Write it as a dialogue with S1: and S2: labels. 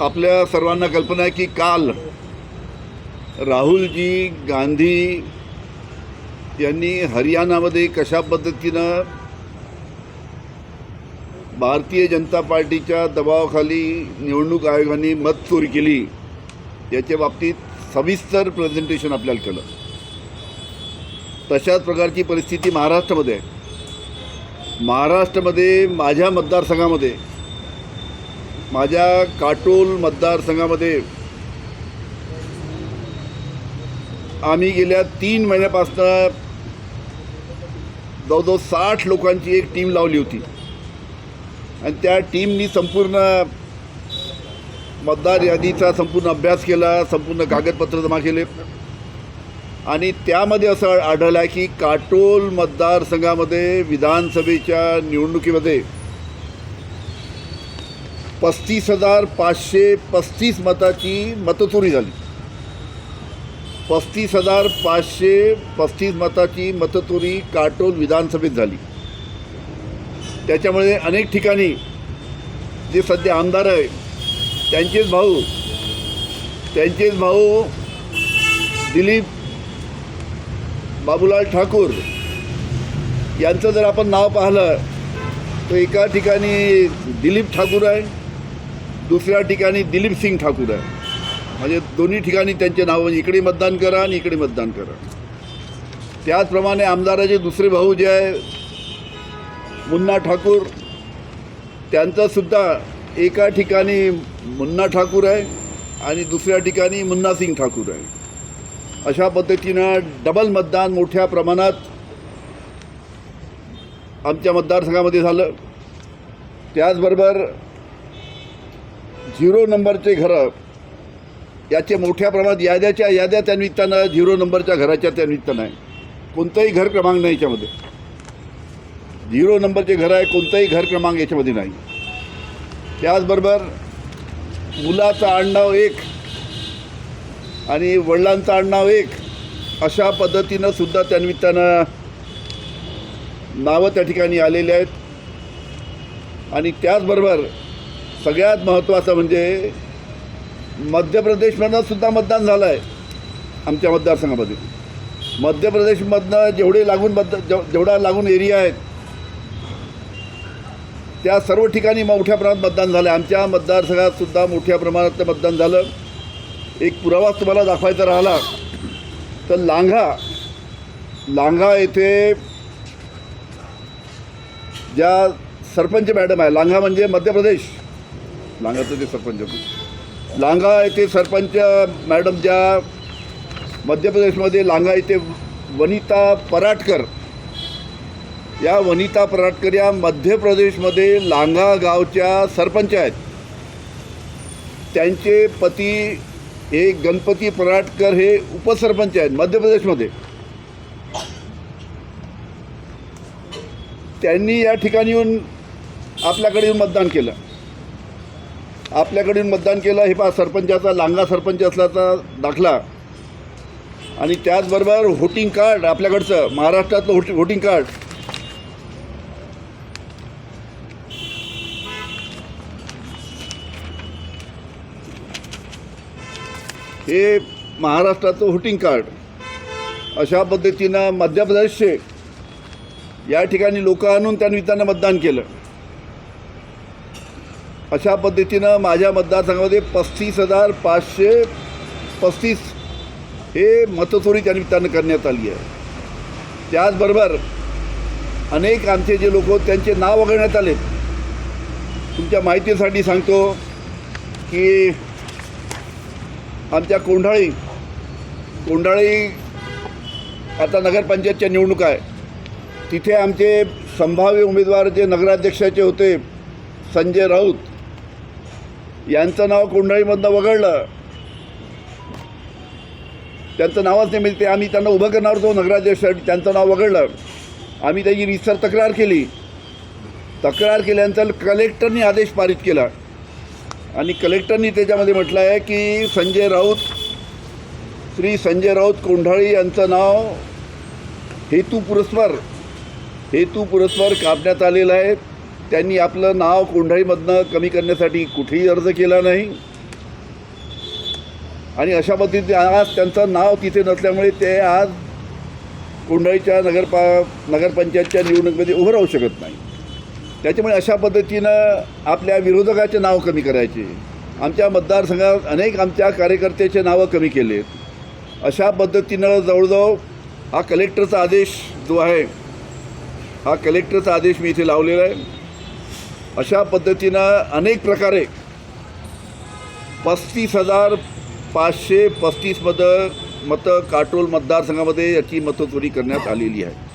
S1: आपल्या सर्वांना कल्पना आहे की काल राहुलजी गांधी यांनी हरियाणामध्ये कशा पद्धतीनं भारतीय जनता पार्टीच्या दबावाखाली निवडणूक आयोगाने मत चोरी केली याच्या बाबतीत सविस्तर प्रेझेंटेशन आपल्याला केलं. तशाच प्रकारची परिस्थिती महाराष्ट्रामध्ये आहे. महाराष्ट्रामध्ये माझ्या मतदारसंघामध्ये माझ्या काटोल मतदारसंघामध्ये आम्ही गेल्या तीन महिन्यापासून जवळजवळ साठ लोकांची एक टीम लावली होती. आणि त्या टीमनी संपूर्ण मतदार यादीचा संपूर्ण अभ्यास केला संपूर्ण कागदपत्र जमा केले. आणि त्यामध्ये असं आढळलं आहे की काटोल मतदारसंघामध्ये विधानसभेच्या निवडणुकीमध्ये पस्तीस हजार पाचशे पस्तीस मताची मतचोरी झाली. पस्तीस हजार पाचशे पस्तीस मताची मतचोरी काटोल विधानसभेत झाली. त्याच्यामुळे अनेक ठिकाणी जे सध्या आमदार आहे त्यांचेच भाऊ त्यांचेच भाऊ दिलीप बाबूलाल ठाकूर यांचं जर आपण नाव पाहिलं तर एका ठिकाणी दिलीप ठाकूर आहे दुसऱ्या ठिकाणी दिलीप सिंग ठाकूर आहे. म्हणजे दोन्ही ठिकाणी त्यांचे नाव म्हणजे इकडे मतदान करा आणि इकडे मतदान करा. त्याचप्रमाणे आमदाराचे दुसरे भाऊ जे आहे मुन्ना ठाकूर त्यांचंसुद्धा एका ठिकाणी मुन्ना ठाकूर आहे आणि दुसऱ्या ठिकाणी मुन्ना सिंग ठाकूर आहे. अशा पद्धतीनं डबल मतदान मोठ्या प्रमाणात आमच्या मतदारसंघामध्ये झालं. त्याचबरोबर झिरो नंबरचे घरं याचे मोठ्या प्रमाणात याद्याच्या याद्या त्या निमित्तानं झिरो नंबरच्या घराच्या त्या निमित्तानं आहे. कोणतंही घर क्रमांक नाही याच्यामध्ये. झिरो नंबरचे घर आहे कोणताही घर क्रमांक याच्यामध्ये नाही. त्याचबरोबर मुलाचं आडनाव एक आणि वडिलांचं आडनाव एक अशा पद्धतीनं सुद्धा त्या निमित्तानं नावं त्या ठिकाणी आलेली आहेत. आणि त्याचबरोबर सगळ्यात महत्त्वाचं म्हणजे मध्य प्रदेशमधनं सुद्धा मतदान झालं आहे आमच्या मतदारसंघामध्ये. मध्य प्रदेशमधनं जेवढे लागून मत जेव जेवढा लागून एरिया आहेत त्या सर्व ठिकाणी मोठ्या प्रमाणात मतदान झालं आहे आमच्या मतदारसंघात सुद्धा मोठ्या प्रमाणात मतदान झालं. एक पुरावा तुम्हाला दाखवायचा राहिला तर लांघा. लांघा येथे ज्या सरपंच मॅडम आहे लांघा म्हणजे मध्य प्रदेश लांगाचं ते सरपंच लांगा येथे सरपंच मॅडम ज्या मध्य प्रदेशमध्ये लांगा येथे वनिता पराटकर या वनिता पराटकर या मध्य प्रदेशमध्ये लांगा गावच्या सरपंच आहेत. त्यांचे पती हे गणपती पराटकर हे उपसरपंच आहेत मध्य प्रदेशमध्ये. त्यांनी या ठिकाणी येऊन आपल्याकडे येऊन मतदान केलं. आपल्याकडून मतदान केलं हे पहा सरपंचाचा लांगा सरपंच असल्याचा दाखला. आणि त्याचबरोबर व्होटिंग कार्ड आपल्याकडचं महाराष्ट्रातलं व्होटिंग व्होटिंग कार्ड हे महाराष्ट्राचं व्होटिंग कार्ड अशा पद्धतीनं मध्य प्रदेशचे या ठिकाणी लोक आणून त्या निमित्तानं मतदान केलं. अशा पद्धतीनं माझ्या मतदारसंघामध्ये पस्तीस हजार पाचशे पस्तीस हे मतचोरी त्या निमित्तानं करण्यात आली आहे. त्याचबरोबर अनेक आमचे जे लोक त्यांचे नाव वगळण्यात आले. तुमच्या माहितीसाठी सांगतो की आमच्या कोंढाळी कोंढाळी आता नगरपंचायतच्या निवडणूक आहे. तिथे आमचे संभाव्य उमेदवार जे नगराध्यक्षाचे होते संजय राऊत यांचं नाव कोंढाळीमधनं वगळलं. त्यांचं नावच नाही म्हणजे ते आम्ही त्यांना उभं करणार होतो नगराध्यक्षासाठी. त्यांचं नाव वगळलं. आम्ही त्याची रिसर तक्रार केली. तक्रार केल्यानंतर कलेक्टरनी आदेश पारित केला. आणि कलेक्टरनी त्याच्यामध्ये म्हटलं आहे की संजय राऊत श्री संजय राऊत कोंढाळी यांचं नाव हेतू पुरस्पर हेतू पुरस्पर कापण्यात आलेलं आहे. त्यांनी आपलं नाव कोंढाईमधनं कमी करण्यासाठी कुठेही अर्ज केला नाही. आणि अशा पद्धतीने आज त्यांचं नाव तिथे नसल्यामुळे ते आज कोंढाईच्या नगरपा नगरपंचायतच्या निवडणुकीमध्ये उभं राहू शकत नाही. त्याच्यामुळे अशा पद्धतीनं आपल्या विरोधकाचे नाव कमी करायचे. आमच्या मतदारसंघात अनेक आमच्या कार्यकर्त्याचे नावं कमी केलेत. अशा पद्धतीनं जवळजवळ हा कलेक्टरचा आदेश जो आहे हा कलेक्टरचा आदेश मी इथे लावलेला आहे. अशा पद्धतीनं अनेक प्रकारे पस्तीस हजार पाचशे पस्तीस मतं मतं काटोल मतदारसंघामध्ये याची मतचोरी करण्यात आलेली आहे.